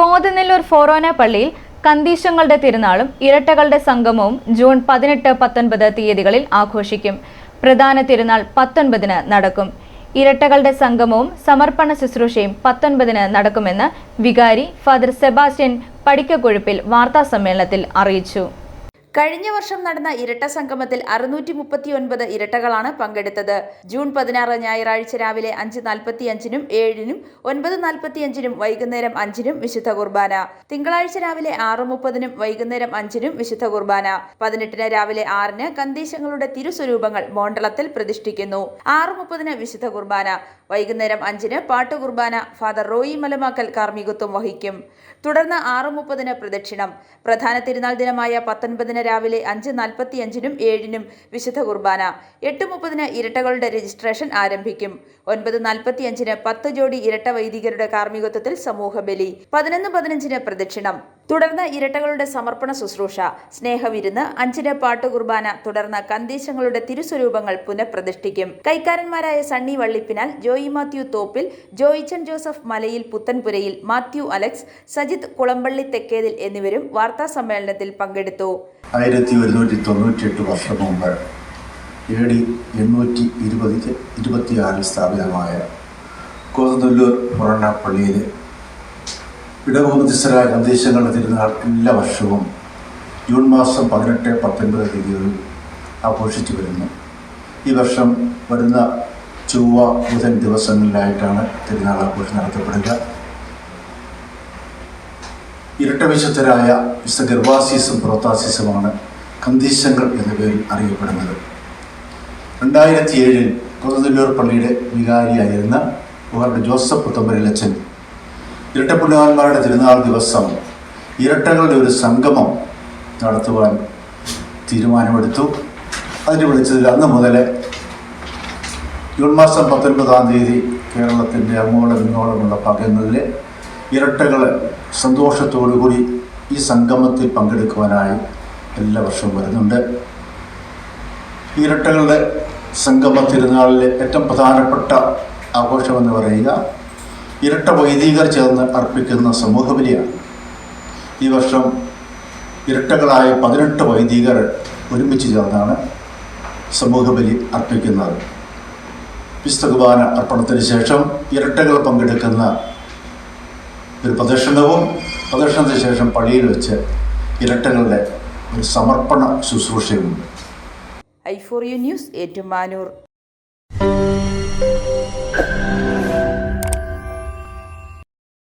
കോതനെല്ലൂർ ഫോറോന പള്ളിയിൽ കന്തീശങ്ങളുടെ തിരുനാളും ഇരട്ടകളുടെ സംഗമവും ജൂൺ പതിനെട്ട് പത്തൊൻപത് തീയതികളിൽ ആഘോഷിക്കും. പ്രധാന തിരുനാൾ പത്തൊൻപതിന് നടക്കും. ഇരട്ടകളുടെ സംഗമവും സമർപ്പണ ശുശ്രൂഷയും പത്തൊൻപതിന് നടക്കുമെന്ന് വികാരി ഫാദർ സെബാസ്റ്റ്യൻ പടിക്കക്കൊഴുപ്പിൽ വാർത്താസമ്മേളനത്തിൽ അറിയിച്ചു. കഴിഞ്ഞ വർഷം നടന്ന ഇരട്ട സംഗമത്തിൽ അറുന്നൂറ്റി മുപ്പത്തി ഒൻപത് ഇരട്ടകളാണ് പങ്കെടുത്തത്. ജൂൺ പതിനാറ് ഞായറാഴ്ച രാവിലെ അഞ്ച് നാൽപ്പത്തി അഞ്ചിനും ഏഴിനും ഒൻപത് നാൽപ്പത്തി അഞ്ചിനും വൈകുന്നേരം അഞ്ചിനും വിശുദ്ധ കുർബാന. തിങ്കളാഴ്ച രാവിലെ ആറ് മുപ്പതിനും വൈകുന്നേരം അഞ്ചിനും വിശുദ്ധ കുർബാന. പതിനെട്ടിന് രാവിലെ ആറിന് കന്തീശങ്ങളുടെ തിരുസ്വരൂപങ്ങൾ മോണ്ടളത്തിൽ പ്രതിഷ്ഠിക്കുന്നു. ആറ് മുപ്പതിന് വിശുദ്ധ കുർബാന. വൈകുന്നേരം അഞ്ചിന് പാട്ടുകുർബാന ഫാദർ റോയി മലമാക്കൽ കാർമികത്വം വഹിക്കും. തുടർന്ന് ആറ് മുപ്പതിന് പ്രദക്ഷിണം. പ്രധാന തിരുനാൾ ദിനമായ പത്തൊൻപതിന് രാവിലെ അഞ്ച് നാൽപ്പത്തി അഞ്ചിനും ഏഴിനും വിശുദ്ധ കുർബാന. എട്ട് മുപ്പതിന് ഇരട്ടകളുടെ രജിസ്ട്രേഷൻ ആരംഭിക്കും. ഒൻപത് നാൽപ്പത്തി അഞ്ചിന് പത്ത് ജോഡി ഇരട്ട വൈദികരുടെ കാർമ്മികത്വത്തിൽ സമൂഹബലി. പതിനൊന്ന് പതിനഞ്ചിന് പ്രദക്ഷിണം. തുടർന്ന് ഇരട്ടകളുടെ സമർപ്പണ ശുശ്രൂഷ സ്നേഹവിരുന്ന് അഞ്ചിന് പാട്ടുകുർബാന തുടർന്ന് കന്തീശങ്ങളുടെ തിരുസ്വരൂപങ്ങൾ പുനഃപ്രതിഷ്ഠിക്കും. കൈക്കാരന്മാരായ Sunny Vallippinal Joy Mathew Thoppil Joychan Joseph Malayil Puthanpurayil Mathew Alex Sajith Kulampally Thekkethil എന്നിവരും വാർത്താ സമ്മേളനത്തിൽ പങ്കെടുത്തു. ആയിരത്തി ഒരുന്നൂറ്റി തൊണ്ണൂറ്റിയെട്ട് വർഷം മുമ്പ് എ ഡി എണ്ണൂറ്റി ഇരുപത് ഇരുപത്തിയാറിൽ സ്ഥാപിതമായ പുറണ്ണ പള്ളിയിൽ ഇടവമധ്യസ്ഥരായ സന്ദേശങ്ങളുടെ തിരുനാൾ എല്ലാ വർഷവും ജൂൺ മാസം പതിനെട്ട് പത്തൊൻപത് തീയതികളിൽ ആഘോഷിച്ചു വരുന്നു. ഈ വർഷം വരുന്ന ചൊവ്വ ബുധൻ ദിവസങ്ങളിലായിട്ടാണ് തിരുനാൾ ആഘോഷം നടത്തപ്പെടുക. ഇരട്ടവിശുദ്ധരായ വിശുദ്ധ ഗർഭാസീസും പ്രോത്താസീസുമാണ് കന്തീശങ്ങൾ എന്ന പേരിൽ അറിയപ്പെടുന്നത്. രണ്ടായിരത്തി ഏഴിൽ കൊതനല്ലൂർ പള്ളിയുടെ വികാരിയായിരുന്ന അവരുടെ ജോസഫ് പുത്തമ്പരിലച്ചൻ ഇരട്ടപ്പുണ്യവാന്മാരുടെ തിരുനാൾ ദിവസം ഇരട്ടകളുടെ ഒരു സംഗമം നടത്തുവാൻ തീരുമാനമെടുത്തു. അതിന് വിളിച്ചതിൽ അന്ന് മുതൽ ജൂൺ മാസം പത്തൊൻപതാം തീയതി കേരളത്തിന്റെ അങ്ങോളം ഇങ്ങോളമുള്ള ഭാഗങ്ങളിൽ ഇരട്ടകൾ സന്തോഷത്തോടുകൂടി ഈ സംഗമത്തിൽ പങ്കെടുക്കുവാനായി എല്ലാ വർഷവും വരുന്നുണ്ട്. ഇരട്ടകളുടെ സംഗമ തിരുനാളിലെ ഏറ്റവും പ്രധാനപ്പെട്ട ആഘോഷമെന്ന് പറയുക ഇരട്ട വൈദികർ ചേർന്ന് അർപ്പിക്കുന്ന സമൂഹബലിയാണ്. ഈ വർഷം ഇരട്ടകളായ പതിനെട്ട് വൈദികർ ഒരുമിച്ച് ചേർന്നാണ് സമൂഹബലി അർപ്പിക്കുന്നത്. വിസ്തകുബാന അർപ്പണത്തിന് ശേഷം ഇരട്ടകൾ പങ്കെടുക്കുന്ന ഒരു പ്രദർശനവും പ്രദർശനത്തിന് ശേഷം പള്ളിയിൽ വെച്ച് ഇരട്ടകളുടെ ഒരു സമർപ്പണ ശുശ്രൂഷയുമുണ്ട്. I for U news Ettumanoor.